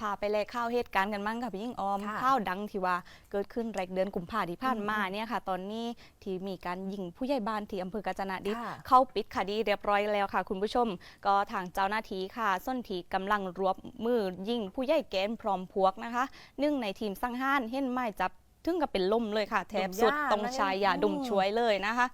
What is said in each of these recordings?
พาไปแลกข้าวเหตุการณ์กันมั่งค่ะพี่ยิ่งออมค่ะข้าวดังที่ว่าเกิดขึ้นแรกเดือนกุมภาที่ผ่านมาเนี่ยค่ะ ตอนนี้ที่มีการยิงผู้ใหญ่บ้านที่อำเภอกาญจนดิตค่ะเข้าปิดคดีเรียบร้อยแล้วค่ะ คุณผู้ชม ก็ทางเจ้าหน้าที่ค่ะ ส้นทีกำลังรวบมือยิงผู้ใหญ่แกนพร้อมพวกนะคะหนึ่งในทีมสังหารเห็นไม้จับถึงกับเป็นลมเลยค่ะแถบสุดดมยาตรงนั่นเองชายยาดมอืมช่วยเลยนะคะ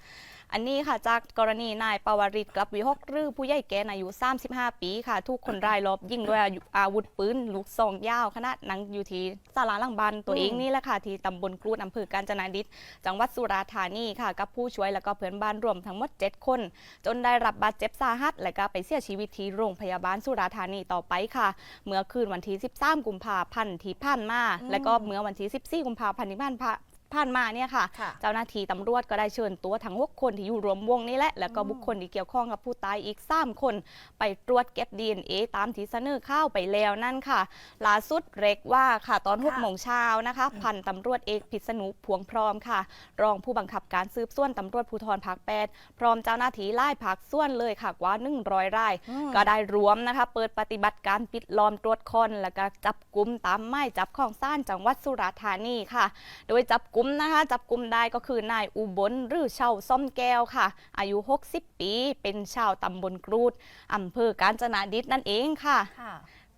อันนี้ค่ะจากกรณีนายปวริศกลับวิหกรือผู้ใหญ่แกนอายุ 35 ปีค่ะทุกคนรายลอบยิงด้วยอาวุธปืนลูกซองยาวขนาดนังอยู่ที่ศาลาหลังบ้านตัวเองนี่แหละค่ะที่ตำบลกรูดอำเภอกาญจนาดิตจังหวัดสุราษฎร์ธานีค่ะ กับผู้ช่วยแล้วก็เพื่อนบ้านรวมทั้งหมด 7 คน จนได้รับบาดเจ็บสาหัส และก็ไปเสียชีวิตที่โรงพยาบาลสุราษฎร์ธานีต่อไปค่ะ เมื่อคืนวันที่ 13 กุมภาพันธ์ที่ผ่านมาและก็เมื่อวันที่ 14 กุมภาพันธ์ที่ผ่านมา ผ่านมาเนี่ยค่ะ ค่ะเจ้าหน้าที่ตำรวจก็ได้เชิญตัวทั้ง6คนที่อยู่รวมวงนี้แหละ แล้วก็อืมบุคคลที่เกี่ยวข้องกับผู้ตายอีก 3 คน ไปตรวจเก็บ DNA ตามที่เสนอข้าวไปแล้วนั่นค่ะล่าสุดเรกว่าค่ะตอนค่ะ6โมงเช้านะคะ พันตำรวจเอกพิษณุพวงพร้อมค่ะ รองผู้บังคับการสืบสวนตำรวจภูธรภาค8พร้อมเจ้าหน้าที่ไล่ภาคส่วนเลยค่ะกว่า 100ราย อืม ก็ได้รวมนะคะ เปิดปฏิบัติการปิดล้อมตรวจคน แล้วก็จับกลุ่มตามหมายจับของศาลจังหวัดสุราษฎร์ธานีค่ะ โดยจับกลุ่มนะคะ จับกลุ่มได้ก็คือนายอุบลหรือเชาส้มแก้วค่ะ อายุ 60 ปี เป็นชาวตำบลกรูดอำเภอกาญจนาดิษฐ์นั่นเองค่ะค่ะ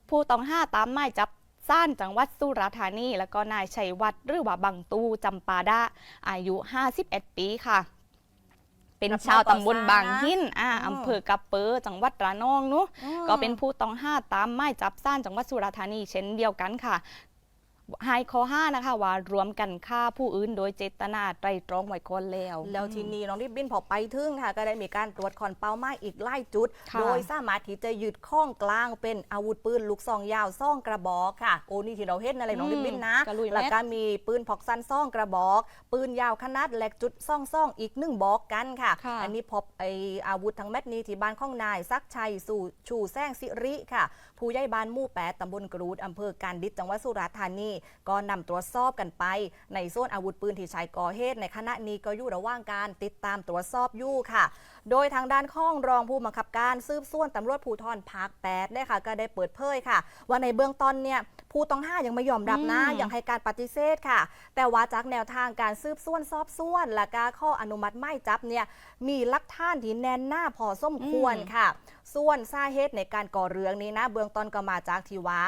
ผู้ต้องห้าตามหมายจับซ่านจังหวัดสุราษฎร์ธานี แล้วก็นายชัยวัฒน์หรือว่าบังตูจำปาดาอายุ 51 ปีค่ะ เป็นชาวตำบลบางหินอ่าอืมอำเภอกับเปอจังหวัดระนองเนุอืมก็เป็นผู้ต้องห้าตามหมายจับซ่านจังหวัดสุราษฎร์ธานีเช่นเดียวกันค่ะ ไฮข้อห้านะคะว่ารวมกันฆ่าผู้อื่นโดยเจตนาไตรตรองไว้ก่อนแล้ว แล้วทีนี้น้องริบบิ้นพอไปถึงค่ะ ก็ได้มีการตรวจคอนเป้าไม้อีกไล่จุด ค่ะ โดยสามารถที่จะยึดข้องกลางเป็นอาวุธปืนลูกซองยาวซ่องกระบอกค่ะ โอ้นี่ที่เราเห็นอะไรน้องริบบิ้นนะกระลุยแล้วแม็ก ก็มีปืนพกสั้นซ่องกระบอก ปืนยาวขนาดแหลกจุดซ่องซ่องอีกหนึ่งบอกกันค่ะ ค่ะ อันนี้พบไออาวุธทั้งเม็ดนี้ที่บ้านข้องนายซักชัยสู่ชูแซงสิริค่ะ ผู้ใหญ่บ้านหมู่แปดตำบลกรูดอำเภอการดิษจังหวัดสุราษฎร์ธานีก็นำตรวจสอบกันไป ในโซนอาวุธปืนที่ใช้ก่อเหตุในขณะนี้ก็อยู่ระหว่างการติดตามตรวจสอบอยู่ค่ะ โดยทางด้านข้องรองผู้บังคับการสืบสวนตำรวจภูธรภาค8เนี่ยค่ะก็ได้เปิดเผยค่ะ ว่าในเบื้องต้นเนี่ยผู้ต้องห้ายังไม่ยอมรับนะอืมยังให้การปฏิเสธค่ะ แต่ว่าจากแนวทางการสืบสวนสอบสวน และการข้ออนุมัติไม่จับเนี่ยมีหลักฐานที่แน่นหน้าพอสมควรค่ะ ส่วนสาเหตุในการก่อเรื่องนี้นะ เบื้องต้นก็มาจากที่ว่า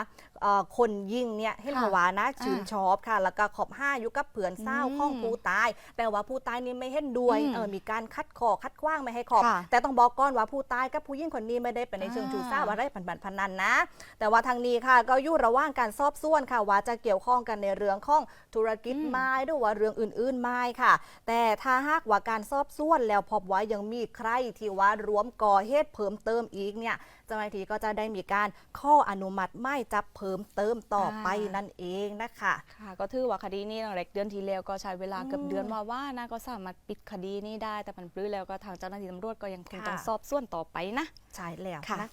เอ่อคนยิงเนี่ยเห็นค่ะว่านะชื่นอ่าชอบค่ะ แล้วก็ขอบห้าอยู่กับเผื่อนเศร้าอืมของผู้ตาย แต่ว่าผู้ตายนี่ไม่เห็นด้วยอืมเออมีการคัดคอคัดขว้างไม่ให้ขอบค่ะแต่ต้องบอกก่อนว่าผู้ตายกับผู้หญิงคนนี้ไม่ได้เป็นในเชิงอ่าชู้สาวอะไรผันบันพนันนะ แต่ว่าทางนี้ค่ะก็อยู่ระหว่างการสอบสวนค่ะว่าจะเกี่ยวข้องกันในเรื่องของธุรกิจอืมไม้หรือว่าเรื่องอื่นๆไม้ค่ะ แต่ถ้าหากว่าการสอบสวนแล้วพบว่ายังมีใครที่ว่ารวมก่อเหตุเพิ่มเติมอีกเนี่ย เจ้าหน้าที่ก็จะได้มีการข้ออนุมัติไม่จับเพิ่มเติมต่อไปนั่นเองนะคะค่ะก็ถือว่าคดีนี้ตั้งแต่เดือนที่แล้วก็ใช้เวลาเกือบอืมเดือนว่าว่านะก็สามารถปิดคดีนี้ได้แต่มันปลื้อแล้วก็ทางเจ้าหน้าที่ตำรวจก็ยังคงค่ะต้องสอบสวนต่อไปนะใช่แล้วค่ะนะ